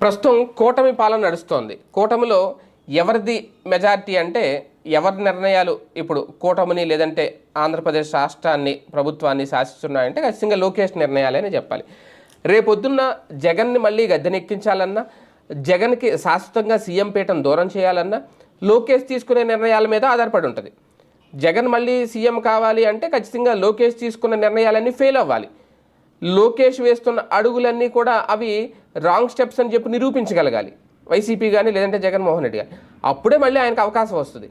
ప్రస్తుతం కూటమి పాలన నడుస్తోంది. కూటమిలో ఎవరిది మెజారిటీ అంటే ఎవరి నిర్ణయాలు ఇప్పుడు కూటమిని లేదంటే ఆంధ్రప్రదేశ్ రాష్ట్రాన్ని ప్రభుత్వాన్ని శాసిస్తున్నాయంటే ఖచ్చితంగా లోకేష్ నిర్ణయాలని చెప్పాలి. రేపొద్దున్న జగన్ని మళ్ళీ గద్దెనెక్కించాలన్నా జగన్కి శాశ్వతంగా సీఎం పీఠం దూరం చేయాలన్నా లోకేష్ తీసుకునే నిర్ణయాల మీద ఆధారపడి ఉంటుంది. జగన్ మళ్ళీ సీఎం కావాలి అంటే ఖచ్చితంగా లోకేష్ తీసుకున్న నిర్ణయాలన్నీ ఫెయిల్ అవ్వాలి. లోకేష్ వేస్తున్న అడుగులన్నీ కూడా అవి రాంగ్ స్టెప్స్ అని చెప్పి నిరూపించగలగాలి. వైసీపీ కానీ లేదంటే జగన్మోహన్ రెడ్డి కానీ అప్పుడే మళ్ళీ ఆయనకు అవకాశం వస్తుంది.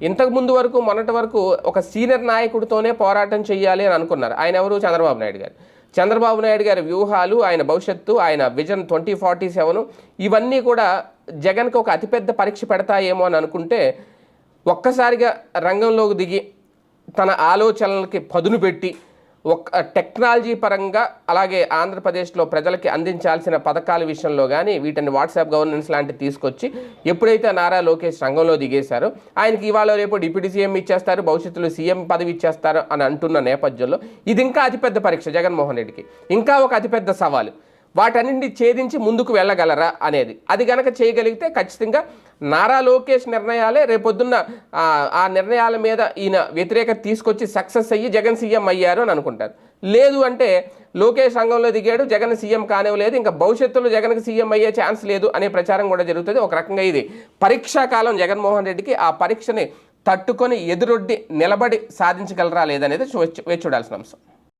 ఇంతకు ముందు వరకు మొన్నటి వరకు ఒక సీనియర్ నాయకుడితోనే పోరాటం చేయాలి అని అనుకున్నారు. ఆయన ఎవరు? చంద్రబాబు నాయుడు గారు. చంద్రబాబు నాయుడు గారి వ్యూహాలు ఆయన భవిష్యత్తు ఆయన విజన్ ట్వంటీ ఫార్టీ సెవెన్ ఇవన్నీ కూడా జగన్కి ఒక అతిపెద్ద పరీక్ష పెడతాయేమో అని అనుకుంటే ఒక్కసారిగా రంగంలోకి దిగి తన ఆలోచనలకి పదును పెట్టి ఒక టెక్నాలజీ పరంగా అలాగే ఆంధ్రప్రదేశ్లో ప్రజలకి అందించాల్సిన పథకాల విషయంలో కానీ వీటిని వాట్సాప్ గవర్నెన్స్ లాంటివి తీసుకొచ్చి ఎప్పుడైతే నారా లోకేష్ రంగంలో దిగేశారో ఆయనకి ఇవాళ రేపు డిప్యూటీ సీఎం ఇచ్చేస్తారు భవిష్యత్తులో సీఎం పదవి ఇచ్చేస్తారు అని అంటున్న నేపథ్యంలో ఇది ఇంకా అతిపెద్ద పరీక్ష జగన్మోహన్ రెడ్డికి. ఇంకా ఒక అతిపెద్ద సవాలు. వాటన్నింటిని ఛేదించి ముందుకు వెళ్ళగలరా అనేది. అది గనక చేయగలిగితే ఖచ్చితంగా నారా లోకేష్ నిర్ణయాలే రేపొద్దున్న ఆ, నిర్ణయాల మీద ఈయన వ్యతిరేకత తీసుకొచ్చి సక్సెస్ అయ్యి జగన్ సీఎం అయ్యారు అని అనుకుంటారు. లేదు అంటే లోకేష్ రంగంలో దిగాడు జగన్ సీఎం కానివ్వలేదు ఇంకా భవిష్యత్తులో జగన్కి సీఎం అయ్యే ఛాన్స్ లేదు అనే ప్రచారం కూడా జరుగుతుంది. ఒక రకంగా ఇది పరీక్షాకాలం జగన్మోహన్ రెడ్డికి ఆ పరీక్షని తట్టుకొని ఎదురొడ్డి నిలబడి సాధించగలరా లేదనేది చూ వేచి చూడాల్సిన అంశం.